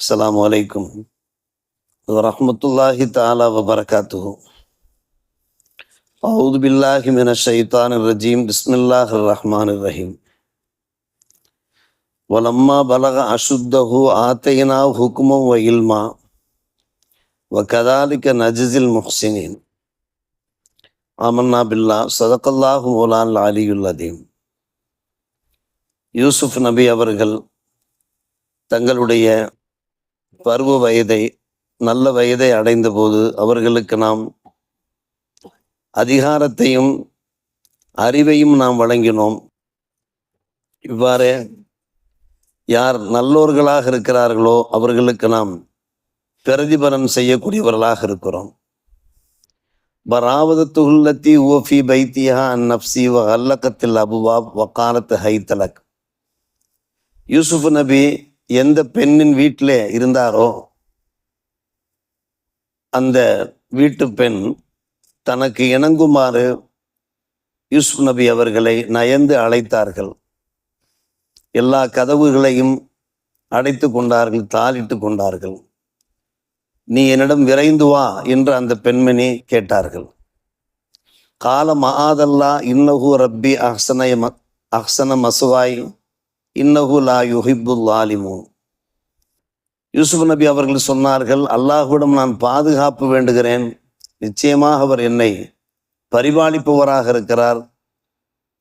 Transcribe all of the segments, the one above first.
السلام عليكم ورحمة الله تعالى وبركاته أعوذ بالله من الشيطان الرجيم بسم الله الرحمن الرحيم ولما بلغ أشده آتيناه حكما وعلما وكذلك نجزي المحسنين آمنا بالله صدق الله مولانا العلي العظيم யூசுப் நபி அவர்கள் தங்களுடைய பருவ வயதை நல்ல வயதை அடைந்த போது அவர்களுக்கு நாம் அதிகாரத்தையும் அறிவையும் நாம் வழங்கினோம். இவ்வாறு யார் நல்லோர்களாக இருக்கிறார்களோ அவர்களுக்கு நாம் பிரதிபலன் செய்யக்கூடியவர்களாக இருக்கிறோம். பராவதத்துகுல்லத்தி ஓஃபி பைத்தியா அன் நப்சி வ அல்லக்கத்தில் அபுவாப் வக்காலத்து ஹைத்தலக். யூசுப் நபி எந்த பெண்ணின் வீட்டிலே இருந்தாரோ அந்த வீட்டு பெண் தனக்கு இணங்குமாறு யூசுப் நபி அவர்களை நயந்து அழைத்தார்கள். எல்லா கதவுகளையும் அடைத்து கொண்டார்கள் தாளிட்டு கொண்டார்கள். நீ என்னிடம் விரைந்து வா என்று அந்த பெண்மணி கேட்டார்கள். கால மகாதல்லா இன்னஹு ரப்பி அஹ்சனய அஹ்சன மசுவாய் இன்னஹு லா யுஹிப்புல் ஆலிமூன் யூசுப் நபி அவர்கள் சொன்னார்கள் அல்லாஹுவிடம் நான் பாதுகாப்பு வேண்டுகிறேன். நிச்சயமாக அவர் என்னை பரிபாலிப்பவராக இருக்கிறார்.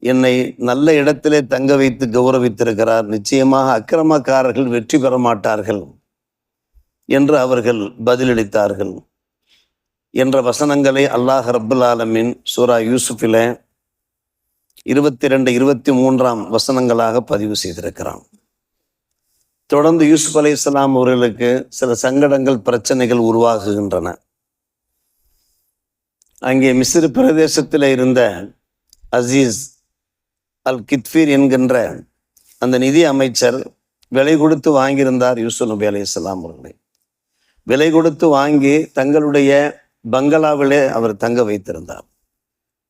என்னை நல்ல இடத்திலே தங்க வைத்து கௌரவித்திருக்கிறார். நிச்சயமாக அக்கிரமக்காரர்கள் வெற்றி பெற மாட்டார்கள் என்று அவர்கள் பதிலளித்தார்கள். என்ற வசனங்களை அல்லாஹ் ரபுல் ஆலமின் சூரா யூசுஃபில இருபத்தி ரெண்டு இருபத்தி மூன்றாம் வசனங்களாக பதிவு செய்திருக்கிறான். தொடர்ந்து யூசுப் அலி இஸ்லாம் அவர்களுக்கு சில சங்கடங்கள் பிரச்சனைகள் உருவாகுகின்றன. அங்கே மிஸ்ர் பிரதேசத்தில் இருந்த அசீஸ் அல் கித்பீர் என்கின்ற அந்த நிதி அமைச்சர் விலை கொடுத்து வாங்கியிருந்தார் யூசுப் நபி அலி இஸ்லாம் அவர்களை. விலை கொடுத்து வாங்கி தங்களுடைய பங்களாவிலே அவர் தங்க வைத்திருந்தார்.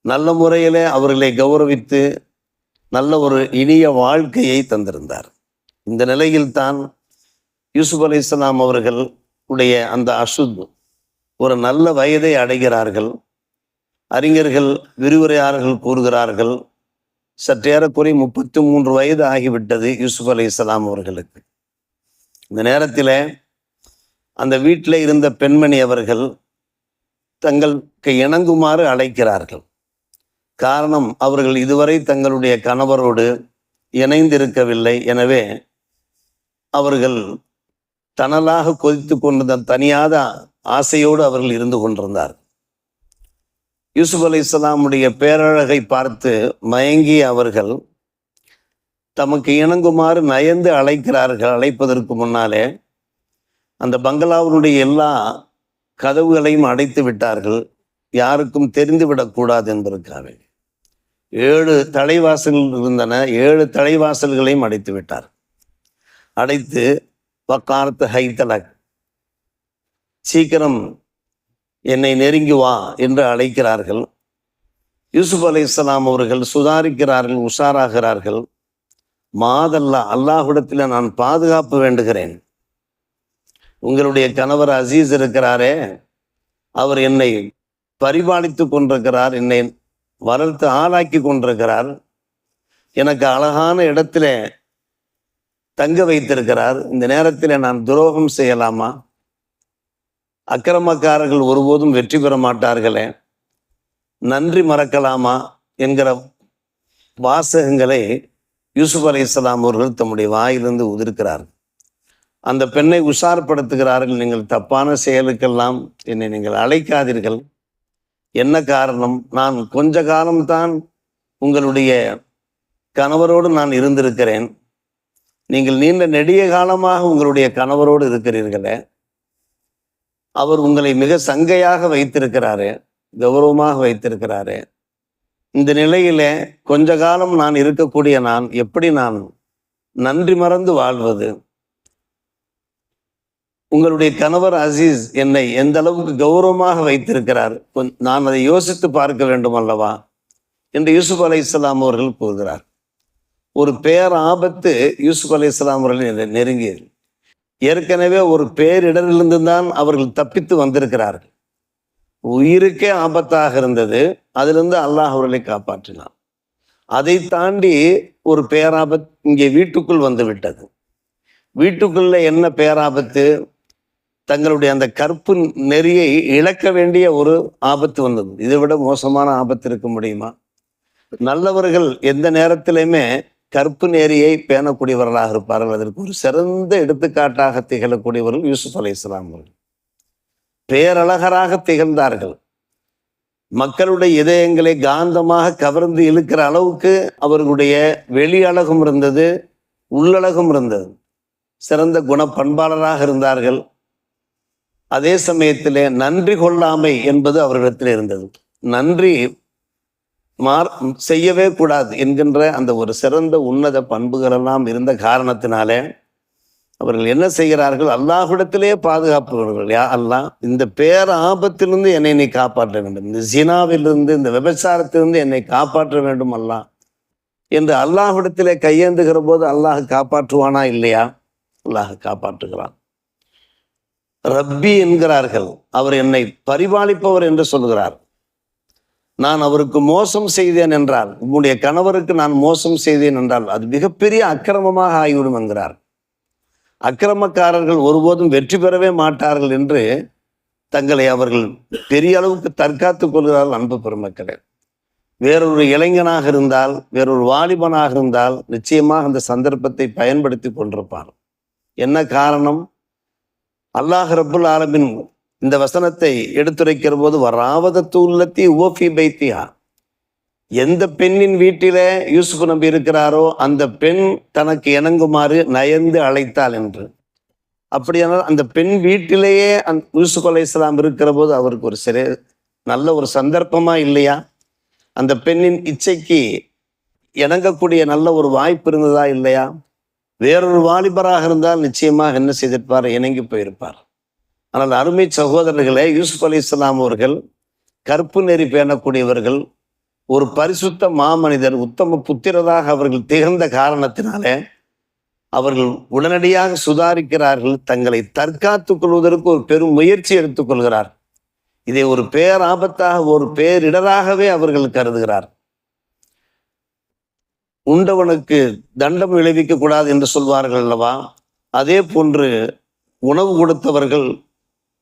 நல்ல முறையில் அவர்களை கௌரவித்து நல்ல ஒரு இனிய வாழ்க்கையை தந்திருந்தார். இந்த நிலையில் தான் யூசுப் அலி இஸ்லாம் அவர்கள் உடைய அந்த அசுத் ஒரு நல்ல வயதை அடைகிறார்கள். அறிஞர்கள் விரிவுரையாளர்கள் கூறுகிறார்கள் சற்றேறக்குறை முப்பத்தி மூன்று வயது ஆகிவிட்டது யூசுப் அலி இஸ்லாம் அவர்களுக்கு. இந்த நேரத்தில் அந்த வீட்டில் இருந்த பெண்மணி அவர்கள் தங்களுக்கு இணங்குமாறு அழைக்கிறார்கள். காரணம் அவர்கள் இதுவரை தங்களுடைய கணவரோடு இணைந்திருக்கவில்லை. எனவே அவர்கள் தனலாக கொதித்து கொண்டிருந்த தனியாத ஆசையோடு அவர்கள் இருந்து கொண்டிருந்தார் யூசுப் அலி இஸ்லாமுடைய பேரழகை பார்த்து மயங்கிய அவர்கள் தமக்கு இணங்குமாறு நயந்து அழைக்கிறார்கள். அழைப்பதற்கு முன்னாலே அந்த பங்களாவினுடைய எல்லா கதவுகளையும் அடைத்து விட்டார்கள். யாருக்கும் தெரிந்துவிடக்கூடாது என்பதற்காக. ஏழு தலைவாசல்கள் இருந்தன ஏழு தலைவாசல்களையும் அடைத்து விட்டார். அடைத்து வக்காரத்து ஹைத்தலக் சீக்கிரம் என்னை நெருங்கி வா என்று அழைக்கிறார்கள். யூசுப் அலி இஸ்லாம் அவர்கள் சுதாரிக்கிறார்கள் உஷாராகிறார்கள். மாதல்லா அல்லாஹுடத்தில் நான் பாதுகாப்பு வேண்டுகிறேன். உங்களுடைய கணவர் அசீஸ் இருக்கிறாரே அவர் என்னை பரிபாலித்து கொண்டிருக்கிறார் என்னை வளர்த்து ஆளாக்கி கொண்டிருக்கிறார். எனக்கு அழகான இடத்துல தங்க வைத்திருக்கிறார். இந்த நேரத்தில் நான் துரோகம் செய்யலாமா? அக்கிரமக்காரர்கள் ஒருபோதும் வெற்றி பெற மாட்டார்களே. நன்றி மறக்கலாமா? என்கிற வாசகங்களை யூசுப் அலி இஸ்லாம் அவர்கள் தம்முடைய வாயிலிருந்து உதிர்க்கிறார். அந்த பெண்ணை உஷார்படுத்துகிறார்கள். நீங்கள் தப்பான செயலுக்கெல்லாம் என்னை நீங்கள் அழைக்காதீர்கள். என்ன காரணம்? நான் கொஞ்ச காலம்தான் உங்களுடைய கணவரோடு நான் இருந்திருக்கிறேன். நீங்கள் நீண்ட நெடிய காலமாக உங்களுடைய கணவரோடு இருக்கிறீர்களே. அவர் உங்களை மிக சங்கையாக வைத்திருக்கிறாரு கௌரவமாக வைத்திருக்கிறாரு. இந்த நிலையில கொஞ்ச காலம் நான் இருக்கக்கூடிய நான் எப்படி நான் நன்றி மறந்து வாழ்வது? உங்களுடைய கணவர் அசீஸ் என்னை எந்த அளவுக்கு கௌரவமாக வைத்திருக்கிறார்? நான் அதை யோசித்து பார்க்க வேண்டும் அல்லவா? என்று யூசுப் அலை இஸ்லாம் அவர்கள் கூறுகிறார். ஒரு பேர் ஆபத்து யூசுப் அலை இஸ்லாம் அவர்கள் நெருங்கியது. ஏற்கனவே ஒரு பேரிடரிலிருந்து தான் அவர்கள் தப்பித்து வந்திருக்கிறார்கள். உயிருக்கே ஆபத்தாக இருந்தது. அதிலிருந்து அல்லாஹ் அவர்களை காப்பாற்றினான். அதை தாண்டி ஒரு பேராபத் இங்கே வீட்டுக்குள் வந்து விட்டது. வீட்டுக்குள்ள என்ன பேராபத்து? தங்களுடைய அந்த கற்பு நெறியை இழக்க வேண்டிய ஒரு ஆபத்து வந்தது. இதை விட மோசமான ஆபத்து இருக்க முடியுமா? நல்லவர்கள் எந்த நேரத்திலையுமே கற்பு நெறியை பேணக்கூடியவர்களாக இருப்பார்கள். அதற்கு ஒரு சிறந்த எடுத்துக்காட்டாக திகழக்கூடியவர்கள் யூசுப் அலை இஸ்லாம் அவர்கள். பேரழகராக திகழ்ந்தார்கள். மக்களுடைய இதயங்களை காந்தமாக கவர்ந்து இழுக்கிற அளவுக்கு அவர்களுடைய வெளி அழகும் இருந்தது உள்ளழகும் இருந்தது. சிறந்த குண பண்பாளராக இருந்தார்கள். அதே சமயத்திலே நன்றி கொள்ளாமை என்பது அவரிடத்தில் இருந்தது. நன்றி மார் செய்யவே கூடாது என்கின்ற அந்த ஒரு சிறந்த உன்னத பண்புகளெல்லாம் இருந்த காரணத்தினாலே அவர்கள் என்ன செய்கிறார்கள்? அல்லாஹுடத்திலே பாதுகாப்புகள் யா அல்லாஹ் இந்த பேர ஆபத்திலிருந்து என்னை நீ காப்பாற்ற வேண்டும். இந்த ஜினாவிலிருந்து இந்த விபச்சாரத்திலிருந்து என்னை காப்பாற்ற வேண்டும் அல்லாஹ் என்று அல்லாஹுடத்திலே கையேந்துகிற போது அல்லாஹ் காப்பாற்றுவானா இல்லையா? அல்லாஹ் காப்பாற்றுகிறான். ரப்பி என்கிறார்கள். அவர் என்னை பரிபாலிப்பவர் என்று சொல்கிறார். நான் அவருக்கு மோசம் செய்தேன் என்றால் உன்னுடைய கணவருக்கு நான் மோசம் செய்தேன் என்றால் அது மிகப்பெரிய அக்கிரமமாக ஆகிவிடும் என்கிறார். அக்கிரமக்காரர்கள் ஒருபோதும் வெற்றி பெறவே மாட்டார்கள் என்று தங்களை அவர்கள் பெரிய அளவுக்கு தற்காத்துக் கொள்கிறார்கள் அன்பு பெருமக்களே. வேறொரு இளைஞனாக இருந்தால் வேறொரு வாலிபனாக இருந்தால் நிச்சயமாக அந்த சந்தர்ப்பத்தை பயன்படுத்தி கொண்டிருப்பார். என்ன காரணம்? அல்லாஹ் ரபுல் ஆலமின் இந்த வசனத்தை எடுத்துரைக்கிற போது வராவதத்து உள்ளத்தி ஓஃபி பைத்தியா. எந்த பெண்ணின் வீட்டிலே யூசுப் நம்பி இருக்கிறாரோ அந்த பெண் தனக்கு இணங்குமாறு நயந்து அழைத்தாள் என்று. அப்படியானால் அந்த பெண் வீட்டிலேயே அந் யூசுப் அலை இஸ்லாம் இருக்கிற போது அவருக்கு ஒரு சிறை நல்ல ஒரு சந்தர்ப்பமா இல்லையா? அந்த பெண்ணின் இச்சைக்கு இணங்கக்கூடிய நல்ல ஒரு வாய்ப்பு இருந்ததா இல்லையா? வேறொரு வாலிபராக இருந்தால் நிச்சயமாக என்ன செய்திருப்பார்? இணங்கி போயிருப்பார். ஆனால் அருமை சகோதரர்களே யூசுப் அலி இஸ்லாம் அவர்கள் கற்பு நெறி பேணக்கூடியவர்கள் ஒரு பரிசுத்த மாமனிதர் உத்தம புத்திரராக அவர்கள் திகழ்ந்த காரணத்தினாலே அவர்கள் உடனடியாக சுதாரிக்கிறார்கள். தங்களை தற்காத்துக் கொள்வதற்கு ஒரு பெரும் முயற்சி எடுத்துக்கொள்கிறார் இதை ஒரு பேராபத்தாக ஒரு பேரிடராகவே அவர்கள் கருதுகிறார். உண்டவனுக்கு தண்டம் விளைவிக்க கூடாது என்று சொல்வார்கள் அல்லவா? அதே போன்று உணவு கொடுத்தவர்கள்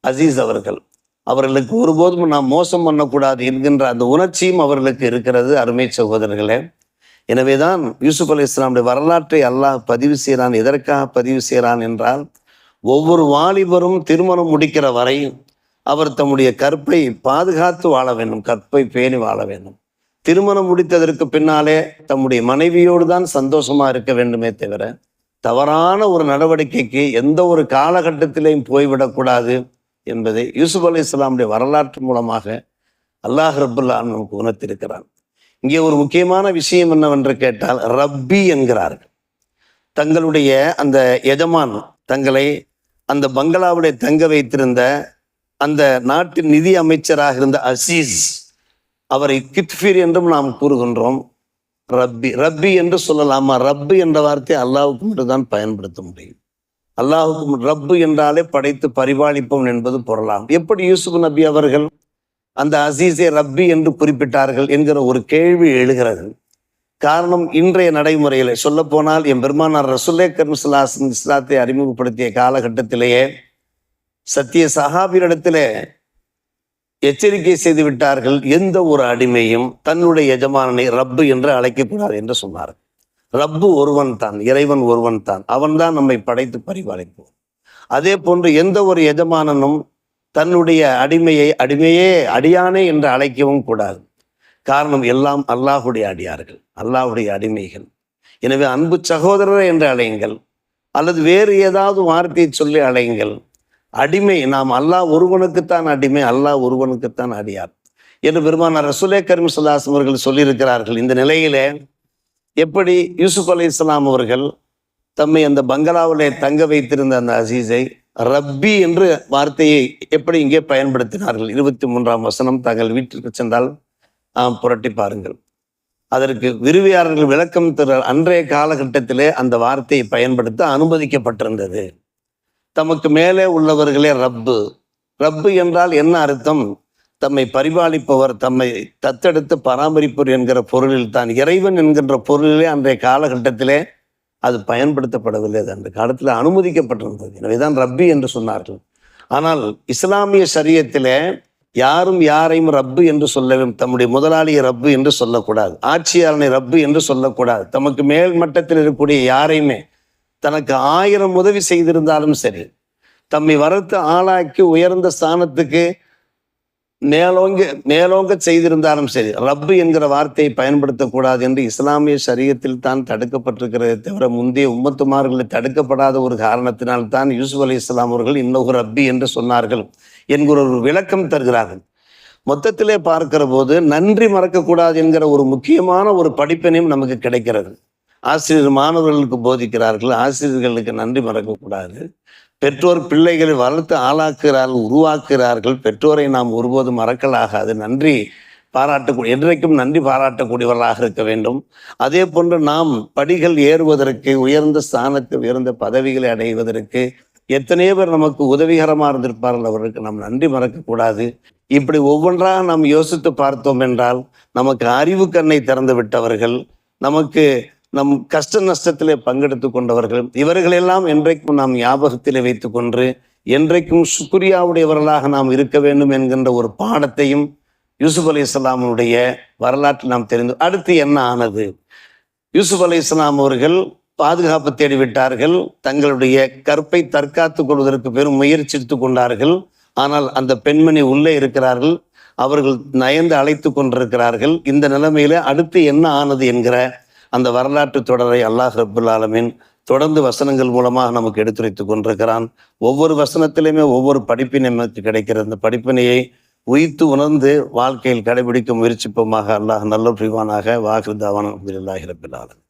அசீஸ் அவர்கள். அவர்களுக்கு ஒருபோதும் நாம் மோசம் பண்ணக்கூடாது என்கின்ற அந்த உணர்ச்சியும் அவர்களுக்கு இருக்கிறது அருமை சகோதரர்களே. எனவேதான் யூசுப் அலி இஸ்லாமுடைய வரலாற்றை அல்லாஹ் பதிவு செய்கிறான் எதற்காக பதிவு செய்கிறான் என்றால் ஒவ்வொரு வாலிபரும் திருமணம் முடிக்கிற வரை அவர் தம்முடைய கற்பை பாதுகாத்து வாழ வேண்டும் கற்பை பேணி வாழ வேண்டும். திருமணம் முடித்ததற்கு பின்னாலே தம்முடைய மனைவியோடு தான் சந்தோஷமா இருக்க வேண்டுமே தவிர தவறான ஒரு நடவடிக்கைக்கு எந்த ஒரு காலகட்டத்திலையும் போய்விடக்கூடாது என்பதை யூசுப் அலி இஸ்லாமுடைய வரலாற்று மூலமாக அல்லாஹ் ரபுல்லா நமக்கு உணர்த்திருக்கிறான் இங்கே ஒரு முக்கியமான விஷயம் என்னவென்று கேட்டால் ரப்பி என்கிறார்கள். தங்களுடைய அந்த எஜமான் தங்களை அந்த பங்களாவுடைய தங்க வைத்திருந்த அந்த நாட்டின் நிதி அமைச்சராக இருந்த அசீஸ் அவரை கித்ஃபீர் என்றும் நாம் கூறுகின்றோம். ரப்பி ரப்பி என்று சொல்லலாமா? ரப்பு என்ற வார்த்தை அல்லாவுக்கு மட்டும்தான் பயன்படுத்த முடியும். அல்லாஹுக்கும் ரப்பு என்றாலே படைத்து பரிபாலிப்போம் என்பது பொருளாம் எப்படி யூசுப் நபி அவர்கள் அந்த அசீஸை ரப்பி என்று குறிப்பிட்டார்கள் என்கிற ஒரு கேள்வி எழுகிறது. காரணம் இன்றைய நடைமுறையில் சொல்லப்போனால் என் பெருமானார் ரசுல்லே கர்மசுல்லாசன் இஸ்லாத்தை அறிமுகப்படுத்திய காலகட்டத்திலேயே சத்திய சஹாபியிடத்திலே எச்சரிக்கை செய்து விட்டார்கள். எந்த ஒரு அடிமையும் தன்னுடைய எஜமானனை ரப்பு என்று அழைக்கக்கூடாது என்று சொன்னார். ரப்பு ஒருவன் தான் இறைவன் ஒருவன் தான். அவன்தான் நம்மை படைத்து பரிபாலிப்போம். அதே போன்று எந்த ஒரு எஜமானனும் தன்னுடைய அடிமையை அடிமையே அடியானே என்று அழைக்கவும் கூடாது. காரணம் எல்லாம் அல்லாஹுடைய அடியார்கள் அல்லாஹுடைய அடிமைகள். எனவே அன்பு சகோதரர் என்று அழையுங்கள். அல்லது வேறு ஏதாவது வார்த்தையை சொல்லி அழையுங்கள். அடிமை. நாம் அல்லாஹ் ஒருவனுக்குத்தான் அடிமை அல்லாஹ் ஒருவனுக்குத்தான் அடியார். என்று பெருமானார் ரசுலே கரீம் சுல்லாஸ் அவர்கள் சொல்லியிருக்கிறார்கள். இந்த நிலையிலே எப்படி யூசுப் அலி இஸ்லாம் அவர்கள் தம்மை அந்த பங்களாவிலே தங்க வைத்திருந்த அந்த அசீஸை ரப்பி என்று வார்த்தையை எப்படி இங்கே பயன்படுத்தினார்கள்? இருபத்தி மூன்றாம் வசனம் தங்கள் வீட்டிற்கு சென்றால் புரட்டி பாருங்கள். அதற்கு விரிவியாரர்கள் விளக்கம் தர அன்றைய காலகட்டத்திலே அந்த வார்த்தையை பயன்படுத்த அனுமதிக்கப்பட்டிருந்தது. தமக்கு மேலே உள்ளவர்களே ரப்பு. ரப்பு என்றால் என்ன அர்த்தம்? தம்மை பரிபாலிப்பவர் தம்மை தத்தெடுத்து பராமரிப்பவர் என்கிற பொருளில் தான். இறைவன் என்கின்ற பொருளிலே அன்றைய காலகட்டத்திலே அது பயன்படுத்தப்படவில்லை. அது அந்த காலத்தில் அனுமதிக்கப்பட்டிருந்தது. எனவேதான் ரப்பி என்று சொன்னார்கள். ஆனால் இஸ்லாமிய சரியத்திலே யாரும் யாரையும் ரப்பு என்று சொல்ல தம்முடைய முதலாளியை ரப்பு என்று சொல்லக்கூடாது. ஆட்சியாளனை ரப்பு என்று சொல்லக்கூடாது. தமக்கு மேல் மட்டத்தில் இருக்கக்கூடிய யாரையுமே தனக்கு ஆயிரம் உதவி செய்திருந்தாலும் சரி தம்மை வளர்த்து ஆளாக்கி உயர்ந்த ஸ்தானத்துக்கு மேலோங்க மேலோங்க செய்திருந்தாலும் சரி ரப்பு என்கிற வார்த்தையை பயன்படுத்தக்கூடாது என்று இஸ்லாமிய சரியத்தில் தான் தடுக்கப்பட்டிருக்கிறதே தவிர முந்தைய உம்மத்துமார்களில் தடுக்கப்படாத ஒரு காரணத்தினால் தான் யூசுப் அலி இஸ்லாம் அவர்கள் இன்னொரு ரப்பி என்று சொன்னார்கள் என்கிற ஒரு விளக்கம் தருகிறார்கள். மொத்தத்திலே பார்க்கிற போது நன்றி மறக்கக்கூடாது என்கிற ஒரு முக்கியமான ஒரு படிப்பினையும் நமக்கு கிடைக்கிறது. ஆசிரியர் மாணவர்களுக்கு போதிக்கிறார்கள். ஆசிரியர்களுக்கு நன்றி மறக்கக்கூடாது. பெற்றோர் பிள்ளைகளை வளர்த்து ஆளாக்குகிறார்கள் உருவாக்குகிறார்கள். பெற்றோரை நாம் ஒருபோதும் மறக்கலாகாது. நன்றி பாராட்டக்கூடிய என்றைக்கும் நன்றி பாராட்டக்கூடியவர்களாக இருக்க வேண்டும். அதே போன்று நாம் படிகள் ஏறுவதற்கு உயர்ந்த ஸ்தானத்தில் உயர்ந்த பதவிகளை அடைவதற்கு எத்தனையோ பேர் நமக்கு உதவிகரமாக இருந்திருப்பார்கள். அவர்களுக்கு நாம் நன்றி மறக்கக்கூடாது. இப்படி ஒவ்வொன்றாக நாம் யோசித்து பார்த்தோம் என்றால் நமக்கு அறிவு கண்ணை திறந்து விட்டவர்கள் நமக்கு நம் கஷ்ட நஷ்டத்திலே பங்கெடுத்து கொண்டவர்கள். இவர்களெல்லாம் என்றைக்கும் நாம் ஞாபகத்திலே வைத்துக்கொண்டு என்றைக்கும் சுக்ரியாவுடையவர்களாக நாம் இருக்க வேண்டும் என்கின்ற ஒரு பாடத்தையும் யூசுப் அலி இஸ்லாமுடைய வரலாற்றில் நாம் தெரிந்து அடுத்து என்ன ஆனது? யூசுப் அலி இஸ்லாம் அவர்கள் பாதுகாப்பு தேடிவிட்டார்கள். தங்களுடைய கற்பை தற்காத்துக் கொள்வதற்கு பெரும் முயற்சித்துக் கொண்டார்கள். ஆனால் அந்த பெண்மணி உள்ளே இருக்கிறார்கள். அவர்கள் நயந்து அழைத்து கொண்டிருக்கிறார்கள். இந்த நிலைமையில அடுத்து என்ன ஆனது என்கிற அந்த வரலாற்று தொடரை அல்லாஹ் ரபுல் ஆலமின் தொடர்ந்து வசனங்கள் மூலமாக நமக்கு எடுத்துரைத்துக் கொண்டிருக்கிறான். ஒவ்வொரு வசனத்திலையுமே ஒவ்வொரு படிப்பினை நமக்கு கிடைக்கிறது அந்த படிப்பினையை உயித்து உணர்ந்து வாழ்க்கையில் கடைபிடிக்க முயற்சிப்போமாக அல்லாஹ் நல்ல பிரிவானாக. வாகிருதாவான ரபுல் ஆலமின்.